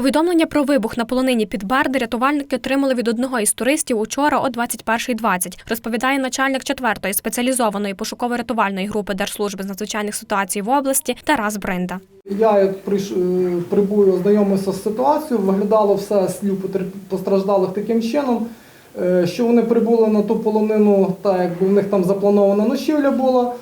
Повідомлення про вибух на полонині під Барди рятувальники отримали від одного із туристів учора о 21.20, розповідає начальник 4-ї спеціалізованої пошуково-рятувальної групи Держслужби з надзвичайних ситуацій в області Тарас Бринда. Я як е, ознайомився з ситуацією, виглядало все слів постраждалих таким чином, е, що вони прибули на ту полонину, так якби в них там запланована ночівля була.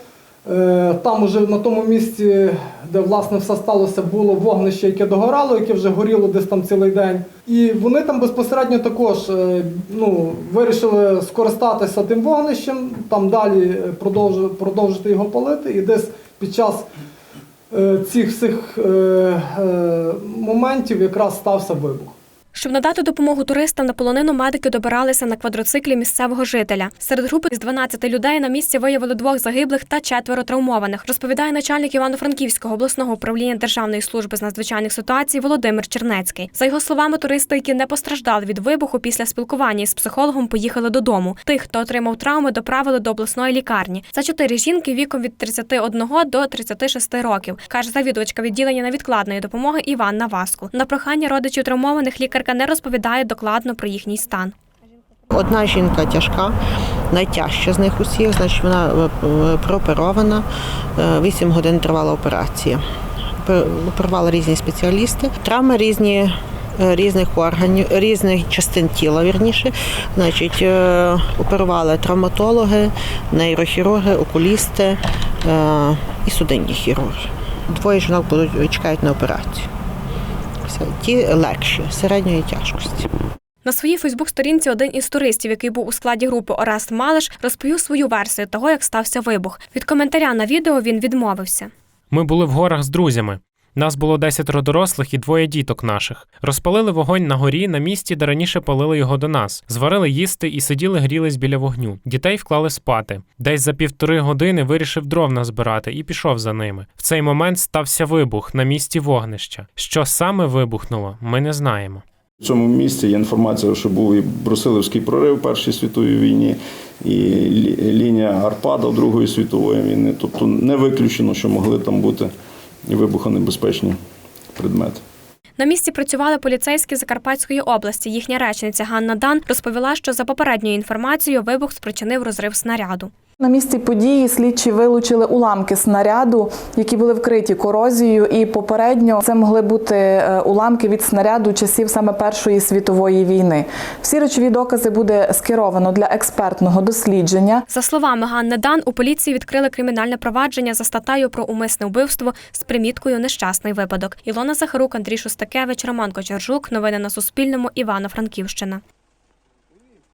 Е, Там уже на тому місці, де власне все сталося, було вогнище, яке догорало, яке вже горіло десь там цілий день. І вони там безпосередньо також е, ну, вирішили скористатися тим вогнищем, там далі е, продовжити його палити. І десь під час цих всіх моментів якраз стався вибух. Щоб надати допомогу туристам на полонину, медики добиралися на квадроциклі місцевого жителя. Серед групи з 12 людей на місці виявили двох загиблих та четверо травмованих. Розповідає начальник Івано-Франківського обласного управління Державної служби з надзвичайних ситуацій Володимир Чернецький. За його словами, туристи, які не постраждали від вибуху, після спілкування із психологом поїхали додому. Тих, хто отримав травми, доправили до обласної лікарні. За чотири жінки віком від 31 до 36 років, каже завідувачка відділення невідкладної допомоги Іванна Васку. На прохання родичів травмованих лікарка не розповідає докладно про їхній стан. Одна жінка тяжка, найтяжча з них усіх, значить вона е, е, прооперована. Е, Вісім годин тривала операція. Пе- Оперували різні спеціалісти. Травми різні. Різних органів, різних частин тіла, вірніше. Значить, оперували травматологи, нейрохірурги, окулісти і судинні хірурги. Двоє жінок будуть чекають на операцію. Все. Ті легші, середньої тяжкості. На своїй Фейсбук-сторінці один із туристів, який був у складі групи Орест Малиш, розповів свою версію того, як стався вибух. Від коментаря на відео він відмовився. Ми були в горах з друзями. Нас було десятеро дорослих і двоє діток наших. Розпалили вогонь на горі на місці, де раніше палили його до нас. Зварили їсти і сиділи грілись біля вогню. Дітей вклали спати. Десь за півтори години вирішив дров назбирати і пішов за ними. В цей момент стався вибух на місці вогнища. Що саме вибухнуло, ми не знаємо. В цьому місці є інформація, що був і Брусилівський прорив в Першій світовій війні, і лінія Арпада Другої світової війни. Тобто не виключено, що могли там бути вибухонебезпечні предмети. На місці працювали поліцейські Закарпатської області. Їхня речниця Ганна Дан розповіла, що за попередньою інформацією вибух спричинив розрив снаряду. На місці події слідчі вилучили уламки снаряду, які були вкриті корозією, і попередньо це могли бути е, уламки від снаряду часів саме Першої світової війни. Всі речові докази буде скеровано для експертного дослідження. За словами Ганни Дан, у поліції відкрили кримінальне провадження за статтею про умисне вбивство з приміткою нещасний випадок. Ілона Захарук, Андрій Шостакевич, Роман Кочержук. Новини на Суспільному. Івано-Франківщина.